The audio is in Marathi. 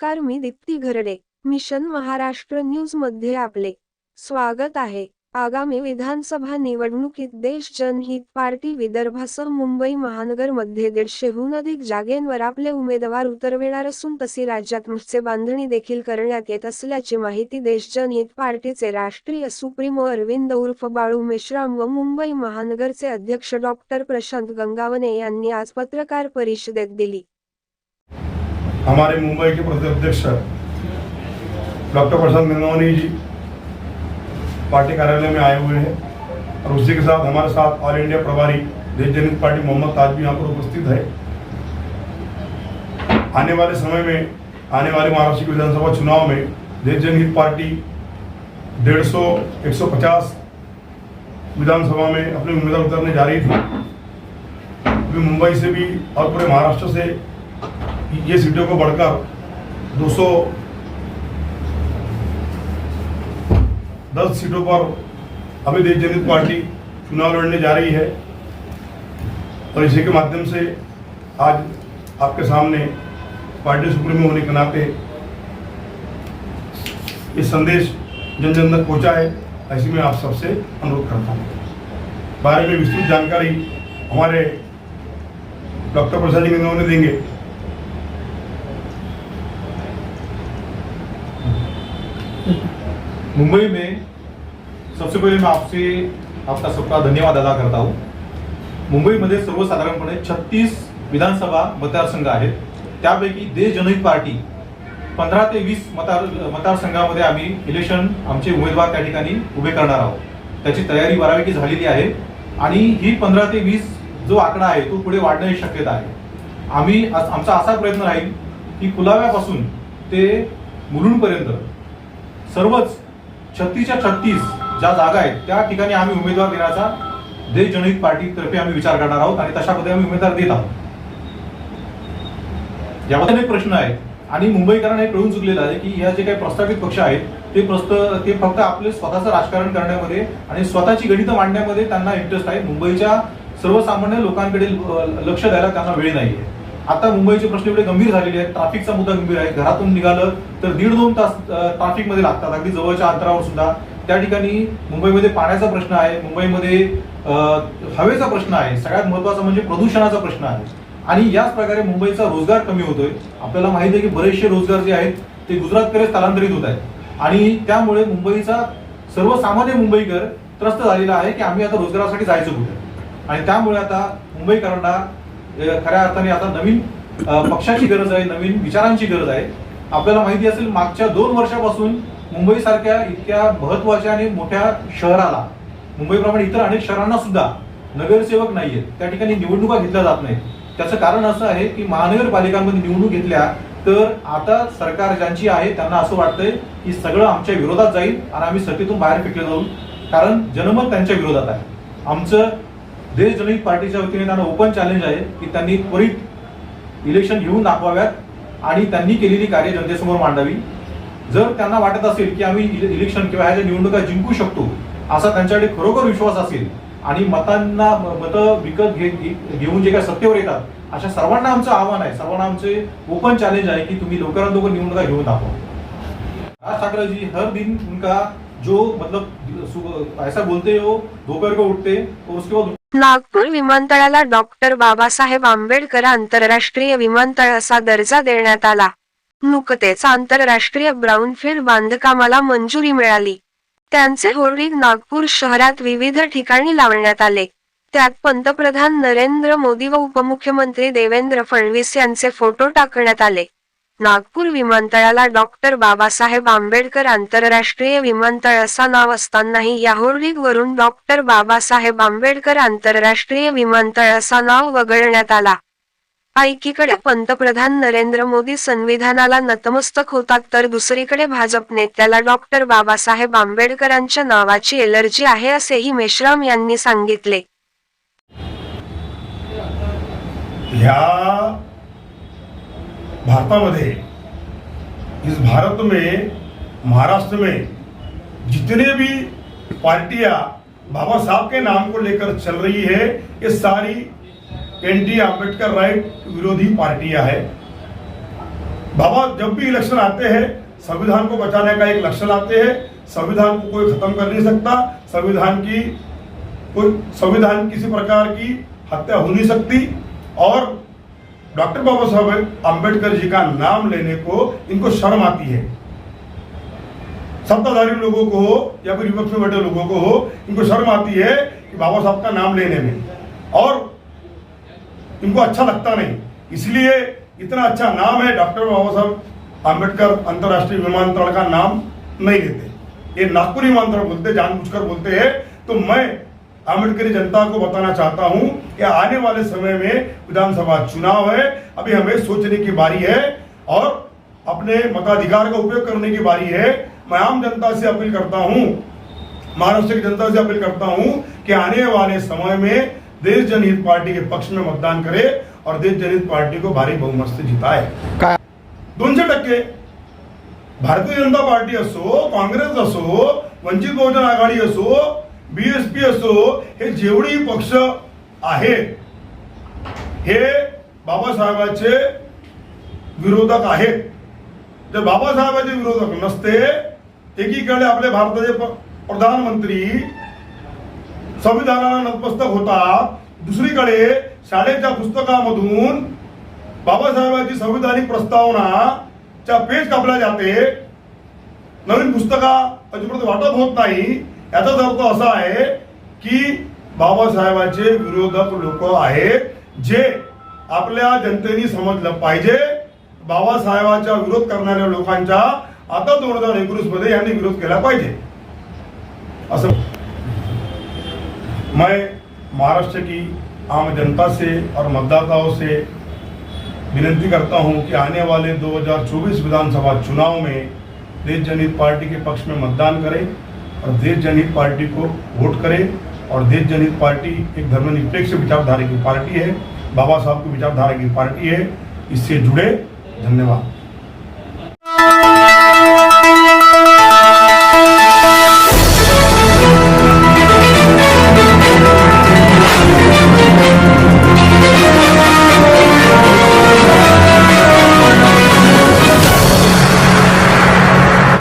नमस्कार मी दीप्ती घरडे मिशन महाराष्ट्र न्यूजमध्ये आपले स्वागत आहे. आगामी विधानसभा निवडणुकीत देश जनहित पार्टी विदर्भासह मुंबई महानगरमध्ये दीडशेहून अधिक जागेंवर आपले उमेदवार उतरविणार असून तशी राज्यात मुठचे बांधणी देखील करण्यात येत असल्याची माहिती देश जनहित पार्टीचे राष्ट्रीय सुप्रीमो अरविंद उर्फ बाळू मेश्राम व मुंबई महानगरचे अध्यक्ष डॉक्टर प्रशांत गंगावने यांनी आज पत्रकार परिषदेत दिली. हमारे मुंबई के प्रदेश अध्यक्ष डॉक्टर प्रशांत गंगावनी जी पार्टी कार्यालय में आए हुए हैं और उसी के साथ हमारे साथ ऑल इंडिया प्रभारी देश जनहित पार्टी मोहम्मद ताज भी यहाँ पर उपस्थित है। आने वाले समय में, आने वाले महाराष्ट्र की विधानसभा चुनाव में देश जनहित पार्टी डेढ़ सौ, एक सौ पचास विधानसभा में अपने उम्मीदवार उतरने जा रही थी। मुंबई से भी और पूरे महाराष्ट्र से ये सीटों को बढ़कर 200 दस सीटों पर अभी देश जनहित पार्टी चुनाव लड़ने जा रही है। और इसी के माध्यम से आज आपके सामने पार्टी सुप्रीमो होने के नाते ये संदेश जन जन तक पहुँचा है, ऐसी में आप सबसे अनुरोध करता हूँ। बारे में विस्तृत जानकारी हमारे डॉक्टर प्रसाद जी गंगावने देंगे। मुंबई में सबसे पहिले मैं आपसे आपका सबका धन्यवाद अदा करता हूँ। मुंबईमध्ये सर्वसाधारणपणे छत्तीस विधानसभा मतदारसंघ आहेत. त्यापैकी देश जनहित पार्टी पंधरा ते वीस मतदार मतदारसंघामध्ये आम्ही इलेक्शन आमचे उमेदवार त्या ठिकाणी उभे करणार आहोत. त्याची तयारी बऱ्यापैकी झालेली आहे. आणि ही पंधरा ते वीस जो आकडा आहे तो पुढे वाढण्याची शक्यता आहे. आम्ही आमचा असा प्रयत्न राहील की कुलाव्यापासून ते मुलुंडपर्यंत सर्वच छत्तीसच्या छत्तीस ज्या जागा आहेत त्या ठिकाणी आम्ही उमेदवार देण्याचा देश जनहित पार्टीतर्फे आम्ही विचार करणार आहोत आणि तशा पद्धतीने आम्ही उमेदवार देत आहोत. याबद्दल एक प्रश्न आहे आणि मुंबईकरांना हे कळून चुकलेलं आहे की या जे काही प्रस्तावित पक्ष आहेत ते प्रस्त ते फक्त आपले स्वतःचं राजकारण करण्यामध्ये आणि स्वतःची गणितं मांडण्यामध्ये त्यांना इंटरेस्ट आहे. मुंबईच्या सर्वसामान्य लोकांकडे लक्ष द्यायला त्यांना वेळ नाहीये. आता मुंबईचे प्रश्न एवढे गंभीर झालेले आहेत. ट्रॅफिकचा मुद्दा गंभीर आहे. घरातून निघालं तर दीड दोन तास ट्राफिकमध्ये लागतात. अगदी जवळच्या अंतरावर सुद्धा. त्या ठिकाणी मुंबईमध्ये पाण्याचा प्रश्न आहे. मुंबईमध्ये हवेचा प्रश्न आहे. सगळ्यात महत्त्वाचा म्हणजे प्रदूषणाचा प्रश्न आहे. आणि याच प्रकारे मुंबईचा रोजगार कमी होतोय. आपल्याला माहिती आहे की बरेचसे रोजगार जे आहेत ते गुजरातकडे स्थलांतरित होत आहेत. आणि त्यामुळे मुंबईचा सर्वसामान्य मुंबईकर त्रस्त झालेला आहे की आम्ही आता रोजगारासाठी जायचं कुठे? आणि त्यामुळे आता मुंबईकरांना खऱ्या अर्थाने आता नवीन पक्षाची गरज आहे नवीन विचारांची गरज आहे. आपल्याला माहिती असेल मागच्या दोन वर्षापासून मुंबई सारख्या इतक्या महत्त्वाच्या आणि मोठ्या शहराला मुंबईप्रमाणे इतर अनेक शहरांना सुद्धा नगरसेवक नाहीयेत. त्या ठिकाणी निवडणुका घेतल्या जात नाहीत. त्याचं कारण असं आहे की महानगरपालिकांमध्ये निवडणूक घेतल्या तर आता सरकार ज्यांची आहे त्यांना असं वाटतंय की सगळं आमच्या विरोधात जाईल आणि आम्ही सत्तेतून बाहेर फेकले जाऊ. कारण जनमत त्यांच्या विरोधात आहे. आमचं देश जनहित पार्टीच्या वतीने त्यांना ओपन चॅलेंज आहे की त्यांनी त्वरित इलेक्शन घेऊन दाखवाव्यात आणि त्यांनी केलेली कार्य जनतेसमोर मांडावी. जर त्यांना वाटत असेल की आम्ही इलेक्शन किंवा ह्या ज्या निवडणुका जिंकू शकतो असा त्यांच्याकडे खरोखर विश्वास असेल आणि मतांना मतं विकत घे घेऊन जे काय सत्तेवर येतात अशा सर्वांना आमचं आव्हान आहे. सर्वांना आमचे ओपन चॅलेंज आहे की तुम्ही लवकरात लवकर निवडणुका घेऊन दाखवा. राज ठाकरे जी हर दिन उनका जो मतलब सुबह ऐसा बोलते हो दोपहर को उठते और उसके बाद नागपूर विमानतळाला डॉक्टर बाबासाहेब आंबेडकर आंतरराष्ट्रीय विमानतळ असा दर्जा देण्यात आला. नुकतेच आंतरराष्ट्रीय ब्राऊनफील्ड बांधकामाला मंजुरी मिळाली. त्यांचे होर्डिंग नागपूर शहरात विविध ठिकाणी लावण्यात आले. त्यात पंतप्रधान नरेंद्र मोदी व उपमुख्यमंत्री देवेंद्र फडणवीस यांचे फोटो टाकण्यात आले. नागपूर विमानतळाला डॉक्टर बाबासाहेब आंबेडकर आंतरराष्ट्रीय विमानतळ असा नाव असतानाही या डॉक्टर बाबासाहेब आंबेडकर आंतरराष्ट्रीय विमानतळ असा नाव वगळण्यात आला. एकीकडे पंतप्रधान नरेंद्र मोदी संविधानाला नतमस्तक होतात तर दुसरीकडे भाजप नेत्याला डॉक्टर बाबासाहेब आंबेडकरांच्या नावाची एलर्जी आहे असेही मेश्राम यांनी सांगितले. ह्या भारतामध्ये, इस भारत में, महाराष्ट्र में, जितने भी पार्टियाँ बाबा साहब के नाम को लेकर चल रही है, ये सारी एंटी आम्बेडकर राइट विरोधी पार्टियाँ है। बाबा, जब भी इलेक्शन आते हैं, संविधान को बचाने का एक लक्ष्य लाते हैं, संविधान को कोई खत्म कर नहीं सकता, संविधान की, कोई, संविधान किसी प्रकार की हत्या हो नहीं सकती, और डॉक्टर बाबा साहब आम्बेडकर जी का नाम लेने को इनको शर्म आती है। सत्ताधारी लोगों को या फिर विपक्ष में बैठे लोगों को हो, इनको शर्म आती है कि बाबा साहब का नाम लेने में। और इनको अच्छा लगता नहीं। इसलिए इतना अच्छा नाम है डॉक्टर बाबा साहब आम्बेडकर अंतर्राष्ट्रीय विमानतल का नाम नहीं लेते। ये नागपुर विमानतल बोलते, जानबूझकर बोलते हैं। तो मैं आम्बेडकरी जनता को बताना चाहता हूँ कि आने वाले समय में विधानसभा चुनाव है। अभी हमें सोचने की बारी है और अपने मताधिकार का उपयोग करने की बारी है। मैं आम जनता से अपील करता हूँ, महाराष्ट्र की जनता से अपील करता हूँ कि आने वाले समय में देश जनहित पार्टी के पक्ष में मतदान करे और देश जनहित पार्टी को भारी बहुमत से जिताए। दोनशे टक्के भारतीय जनता पार्टी असो, काँग्रेस असो, वंचित बहुजन आघाडी असो बीएसपी असो हे जेवढी पक्ष आहेत हे बाबासाहेबांचे विरोधक आहेत. जर बाबासाहेबांचे विरोधक नसते एकीकडे आपले भारताचे प्रधानमंत्री संविधानाला नतमस्तक होतात दुसरीकडे शाळेच्या पुस्तकामधून बाबासाहेबांची संविधानिक प्रस्तावनाच्या पेज कापल्या जाते. नवीन पुस्तका अजिबात वाटप होत नाही. याचाच अर्थ असा आहे की बाबासाहेबांचे विरोधक लोक आहेत जे आपल्या जनतेने समजलं पाहिजे. बाबासाहेबांचा विरोध करणाऱ्या लोकांच्या आता दोन हजार एकोणीसमध्ये यांनी विरोध केला पाहिजे. असं मैं महाराष्ट्र की आम जनता से और मतदाताओं से विनती करता हूं कि आने वाले 2024 विधानसभा चुनाव में देश जनहित पार्टी के पक्ष में मतदान करें। और देश जनहित पार्टी को वोट करें। और देश जनहित पार्टी एक धर्मनिरपेक्ष विचारधारा की पार्टी है। बाबा साहब की विचारधारा की पार्टी है। इससे जुड़े, धन्यवाद।